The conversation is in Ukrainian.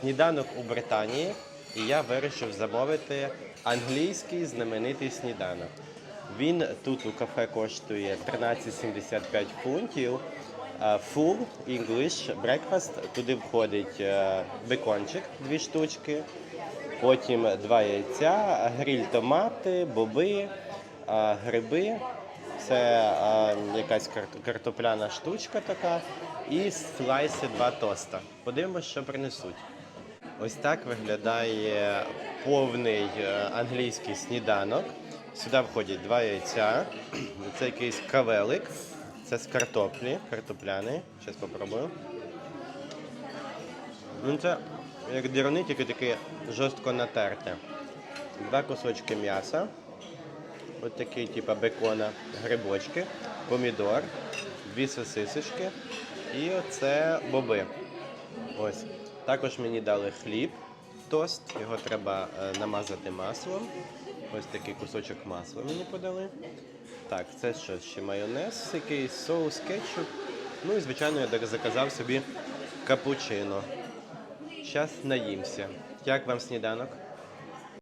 Сніданок у Британії, і я вирішив замовити англійський знаменитий сніданок. Він тут у кафе коштує 13,75 фунтів. Е, Full English breakfast. Туди входить е, бекончик, дві штучки, потім два яйця, гриль томати, боби, е, гриби. Це якась кар- картопляна штучка така, і слайси два тоста. Подивимось, що принесуть. Ось так виглядає повний е, англійський сніданок. Сюди входять два яйця. Це якийсь кавелик. Це з картоплі, картопляний. Зараз спробую. Ну, це як дірни, тільки таке жорстко натерте. Два кусочки м'яса. Ось такий, типу бекона, грибочки, помідор, дві сосисочки і оце боби. Ось. Також мені дали хліб, тост, його треба е, намазати маслом. Ось такий кусочок масла мені подали. Так, це що ще майонез, якийсь соус, кетчуп. Ну і звичайно я заказав собі капучино. Зараз наїмся. Як вам сніданок?